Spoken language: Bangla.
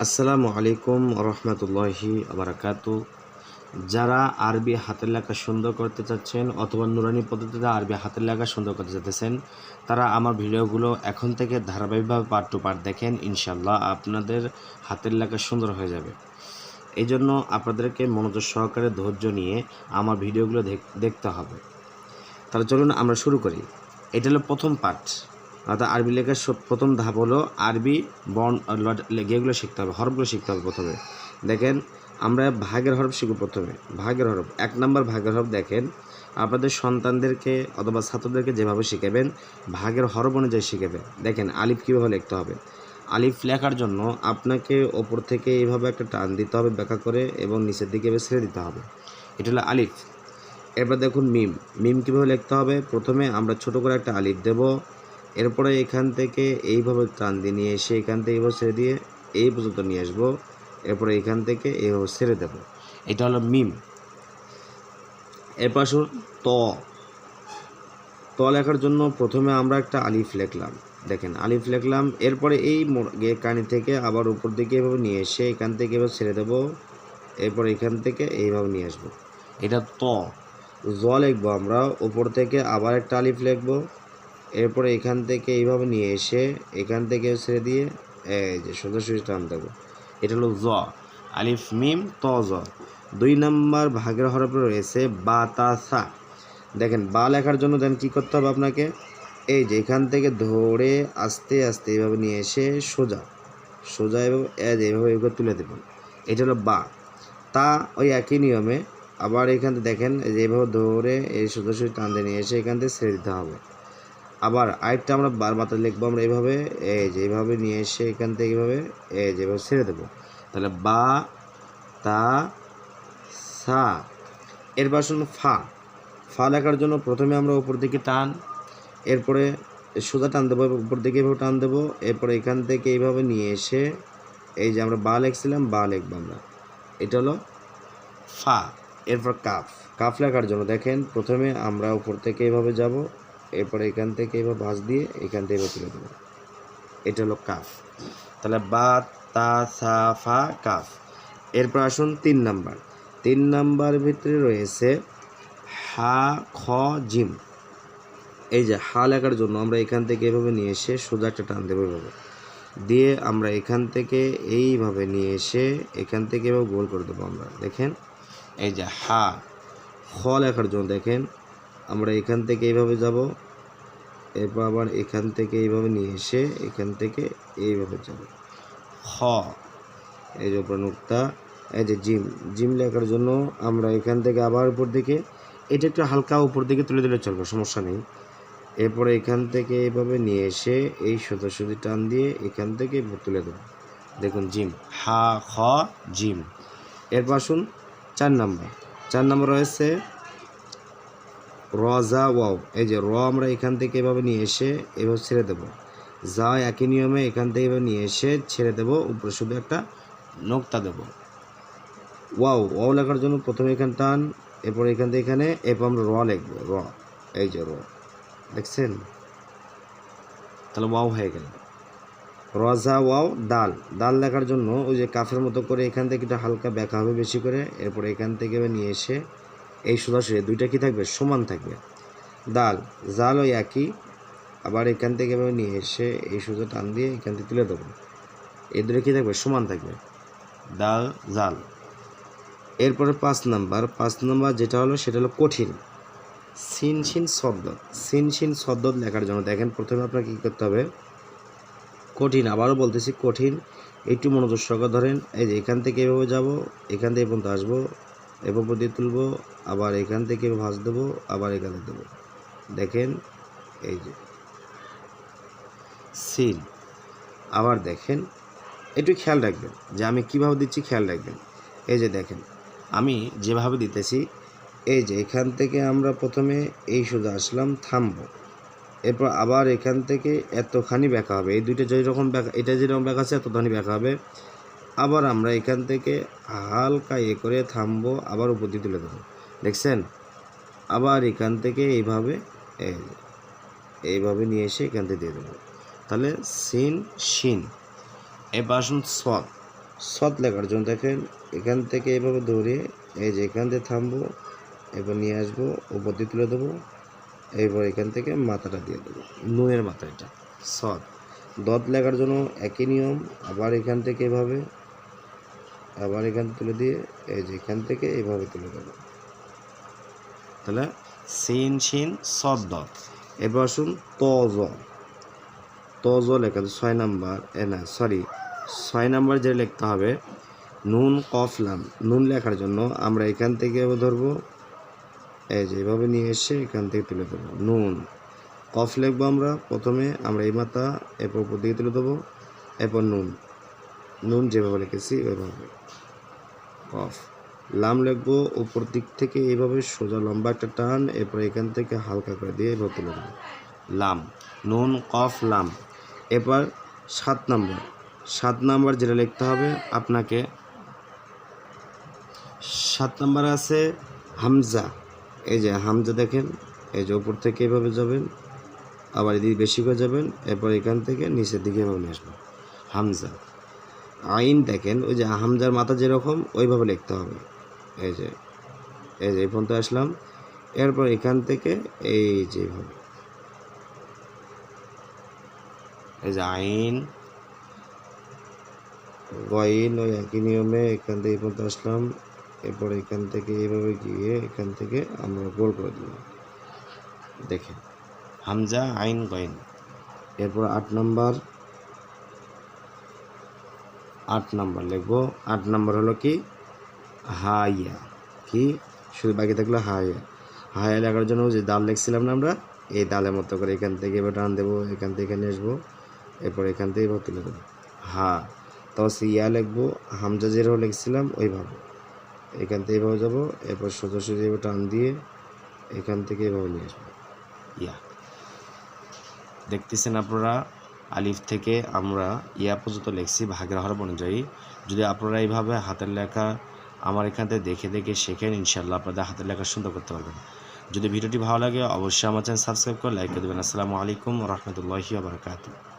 আসসালামু আলাইকুম রহমতুল্লাহি আবরাকাতু। যারা আরবি হাতের লেখা সুন্দর করতে চাচ্ছেন অথবা নুরানি পদ্ধতিতে আরবি হাতের লেখা সুন্দর করতে চাচ্ছেন, তারা আমার ভিডিওগুলো এখন থেকে ধারাবাহিকভাবে পার্ট টু পার্ট দেখেন ইনশাল্লাহ আপনাদের হাতের লেখা সুন্দর হয়ে যাবে। এই জন্য আপনাদেরকে মনোযোগ সহকারে ধৈর্য নিয়ে আমার ভিডিওগুলো দেখ- দেখতে হবে। তাহলে চলুন আমরা শুরু করি। এটা হলো প্রথম পার্ট অর্থাৎ আরবি লেখার প্রথম ধাপ হলো আরবি বর্ণ ইয়েগুলো শিখতে হবে, হরফগুলো শিখতে হবে প্রথমে। দেখেন, আমরা ভাগের হরফ শিখব প্রথমে, ভাগের হরফ। এক নম্বর ভাগের হরফ দেখেন, আপনাদের সন্তানদেরকে অথবা ছাত্রদেরকে যেভাবে শিখাবেন, ভাগের হরফ অনুযায়ী শিখাবেন। দেখেন, আলিফ কীভাবে লিখতে হবে? আলিফ লেখার জন্য আপনাকে ওপর থেকে এইভাবে একটা টান দিতে হবে ব্যাখ্যা করে এবং নিচের দিকে এভাবে ছেড়ে দিতে হবে। এটা হলো আলিফ। এরপর দেখুন মিম। মিম কীভাবে লিখতে হবে? প্রথমে আমরা ছোট করে একটা আলিফ দেব। এরপরে এখান থেকে এইভাবে টান দিয়ে নিয়ে এসে এখান থেকে এইভাবে ছেড়ে দিয়ে এই পর্যন্ত নিয়ে আসব। এরপরে এখান থেকে এইভাবে ছেড়ে দেব। এটা হলো মিম। এরপর আসুন ত। ত লেখার জন্য প্রথমে আমরা একটা আলিফ লিখলাম। দেখেন, আলিফ লেখলাম। এরপরে এই কানি থেকে আবার উপর দিকে এভাবে নিয়ে এসে এখান থেকে এভাবে ছেড়ে দেবো। এরপর এখান থেকে এইভাবে নিয়ে আসব। এটা ত। জ লিখব আমরা। উপর থেকে আবার একটা আলিফ লিখব। এরপরে এখান থেকে এইভাবে নিয়ে এসে এখান থেকে ছেড়ে দিয়ে, এই যে সোজাসুজি টান দেবো। এটা হলো জ, আলিফ, মিম, ত, জ। দুই নাম্বার ভাগের হরফে রয়েছে বা, তা, সা। দেখেন, বা লেখার জন্য দেন কী করতে হবে আপনাকে? এই যে এখান থেকে ধরে আস্তে আস্তে এইভাবে নিয়ে এসে সোজা সোজা যে এইভাবে এভাবে তুলে দেবেন। এটা হলো বা। তা ওই একই নিয়মে আবার এখান থেকে দেখেন এইভাবে ধরে এই সোজাসুজি টান দিয়ে নিয়ে এসে এখান থেকে ছেড়ে দিতে হবে। আবার আরেকটা আমরা বার মাথায় লিখব, আমরা এইভাবে এই যে এইভাবে নিয়ে এসে এখান থেকে এইভাবে এই যে এইভাবে ছেড়ে দেবো। তাহলে বা, তা, সা, এরপর আসুন ফা। ফা লেখার জন্য প্রথমে আমরা উপর দিকে টান, এরপরে সোজা টান দেবো উপর দিকে এভাবে টান দেবো, এরপরে এখান থেকে এইভাবে নিয়ে এসে, এই যে আমরা বা লিখছিলাম, বা লিখব আমরা। এটা হলো ফা, এরপর কাফ। কাফ লেখার জন্য দেখেন, প্রথমে আমরা উপর থেকে এইভাবে যাব এরপরে এখান থেকে এবার ভাঁজ দিয়ে এখান থেকে এভাবে তুলে দেবো। এটা হলো কাফ। তাহলে বা, তা, সা, ফা, কাফ। এরপর আসুন তিন নাম্বার। তিন নাম্বার ভিতরে রয়েছে হা, খ, জিম। এই যে হা লেখার জন্য আমরা এখান থেকে এভাবে নিয়ে এসে সোজা একটা টান দেবো এভাবে। দিয়ে আমরা এখান থেকে এইভাবে নিয়ে এসে এখান থেকে এভাবে গোল করে দেবো আমরা। দেখেন, এই যে হা, খ লেখার জন্য দেখেন আমরা এখান থেকে এইভাবে যাব, এরপর আবার এখান থেকে এইভাবে নিয়ে এসে এখান থেকে এইভাবে যাব। খ, এই যে উপর এই যে জিম জিম লেখার জন্য আমরা এখান থেকে আবার উপর দিকে, এটা একটু হালকা উপর দিকে তুলে দিলে চলবে, সমস্যা নেই। এরপরে এখান থেকে এইভাবে নিয়ে এসে এই সোজাসুজি টান দিয়ে এখান থেকে তুলে দেবো দেখুন, জিম, হা, খ, জিম। এরপর আসুন চার নাম্বার। চার নাম্বার রয়েছে র ওয়াও। এই যে র আমরা এখান থেকে এভাবে নিয়ে এসে এভাবে ছেড়ে দেবো। যা একই নিয়মে এখান থেকে এভাবে নিয়ে এসে ছেড়ে দেবো, উপরে শুধু একটা নোকতা দেবো। ওয়াও ওয়াও লেখার জন্য প্রথমে এখানে টান, এরপর এখান থেকে এখানে, এরপর আমরা র লিখব, র। এই যে র। দেখছেন? তাহলে ওয়াও হয়ে গেল। রজা, ওয়াও, ডাল। ডাল লেখার জন্য ওই যে কাফের মতো করে এখান থেকে একটু হালকা ব্যাকা হবে বেশি করে, এরপর এখান থেকে নিয়ে এসে এই সোজাসুজি দুইটা কি থাকবে? সমান থাকবে। ডাল জাল ওই একই, আবার এখান থেকে এভাবে নিয়ে এসে এই সোজা টান দিয়ে এখান থেকে তুলে দেবো। এই দুটো কী থাকবে? সমান থাকবে। ডাল জাল। এরপরে পাঁচ নাম্বার। পাঁচ নাম্বার যেটা হলো, সেটা হলো কঠিন। সিন সিন শব্দ সিন সিন শব্দ লেখার জন্য। দেখেন, প্রথমে আপনাকে কী করতে হবে? কঠিন। আবারও বলতেছি কঠিন। একটু মনোযোগ ধরেন। এই যে এখান থেকে এভাবে যাব, এখান থেকে পর্যন্ত আসব। এভাবে দিয়ে তুলবো, আবার এখান থেকে ভাঁজ দেবো, আবার এখানে দেবো। দেখেন, এই যে। সিন আবার দেখেন, একটু খেয়াল রাখবেন যে আমি কীভাবে দিচ্ছি, খেয়াল রাখবেন। এই যে দেখেন, আমি যেভাবে দিতেছি, এই যে এখান থেকে আমরা প্রথমে এই সোজা আসলাম, থামবো। এরপর আবার এখান থেকে এতখানি ব্যাকা হবে। এই দুইটা যেরকম ব্যাকা এটা যেরকম ব্যাকা আছে, এতখানি ব্যাকা হবে। আবার আমরা এখান থেকে হালকা ইয়ে করে থামবো, আবার উপর দিয়ে তুলে দেবো দেখছেন? আবার এখান থেকে এইভাবে, এই এইভাবে নিয়ে এসে এখান থেকে দিয়ে দেবো। তাহলে সিন, শিন। এবার আসুন সদ সৎ লেখার জন্য দেখেন, এখান থেকে এভাবে ধরে, এই যে এখান থেকে থামবো, এবার নিয়ে আসব, উপর দিয়ে তুলে দেবো, এবার এখান থেকে মাথাটা দিয়ে দেবো। নুনের মাথা এটা। সৎ। দত লেখার জন্য একই নিয়ম, আবার এখান থেকে এভাবে আবার এখান তুলে দিয়ে এই যে এখান থেকে এইভাবে তুলে দেবো। তাহলে সিন সদ দত। এবার আসুন তজ তজ লেখা ছয় নাম্বার, এ না সরি ছয় নাম্বার যে লিখতে হবে, নুন, কফ, লাম। নুন লেখার জন্য আমরা এখান থেকে ধরবো, এই যে এভাবে নিয়ে এসে এখান থেকে তুলে দেবো। নুন, কফ লিখব আমরা প্রথমে, আমরা এই মাথা এরপর উপর দিকে তুলে দেবো, এরপর নুন। নুন যেভাবে লিখেছি ওইভাবে কফ লাম লিখব উপর দিক থেকে এইভাবে সোজা লম্বা একটা টান, এরপর এখান থেকে হালকা করে দিয়ে এভাবে তুলে দেবো লাম। নুন, কফ, লাম। এরপর সাত নম্বর। সাত নম্বর যেটা লিখতে হবে আপনাকে, সাত নম্বর আছে হামজা। এই যে হামজা দেখেন, এই যে উপর থেকে এভাবে যাবেন, আবার এদিকে বেশি করে যাবেন, এরপর এখান থেকে নিচের দিকে এভাবে নিয়ে আসবেন। হামজা। আইন দেখেন, ওই যে হামজার মাথা যেরকম, ওইভাবে লিখতে হবে। এই যে এই যে, এই পর্যন্ত আসলাম। এরপর এখান থেকে এই যে এইভাবে এই যে আইন, গইন, ওই একই নিয়মে এখান থেকে এই পর্যন্ত আসলাম। এরপর এখান থেকে এইভাবে গিয়ে এখান থেকে আমরা গোল করে দিলাম। দেখেন, হামজা, আইন, গইন। এরপর আট নাম্বার আট নাম্বার লিখব। আট নাম্বার হলো কি? হাইয়া কি? শুধু বাকি থাকল হাইয়া হাইয়া লেখার জন্য যে দাল লিখছিলাম না আমরা? এই দালের মতো করে এখান থেকে এবার টান দেবো, এখান থেকে এখানে আসব, এরপর এখান থেকে এবার তুলে দেবো। হা। তো ইয়া লিখব, হামজা যেরকম লিখছিলাম ওইভাবে। এখান থেকে এভাবে যাব, এরপর সোজা সোজা এবার টান দিয়ে এখান থেকে এভাবে নিয়ে আসব। ইয়া। দেখতেছেন আপনারা? আলিফ থেকে আমরা ইয়া পর্যন্ত লেখছি ভাগের অনুযায়ী যদি আপনারা এইভাবে হাতের লেখা আমার এখানে দেখে দেখে শেখেন ইনশাল্লাহ আপনাদের হাতের লেখা সুন্দর করতে পারবেন। যদি ভিডিওটি ভালো লাগে, অবশ্যই আমার চ্যানেল সাবস্ক্রাইব করে লাইক করে দেবেন। আসসালামু আলাইকুম রহমতুল্লাহি বারকাতুহ।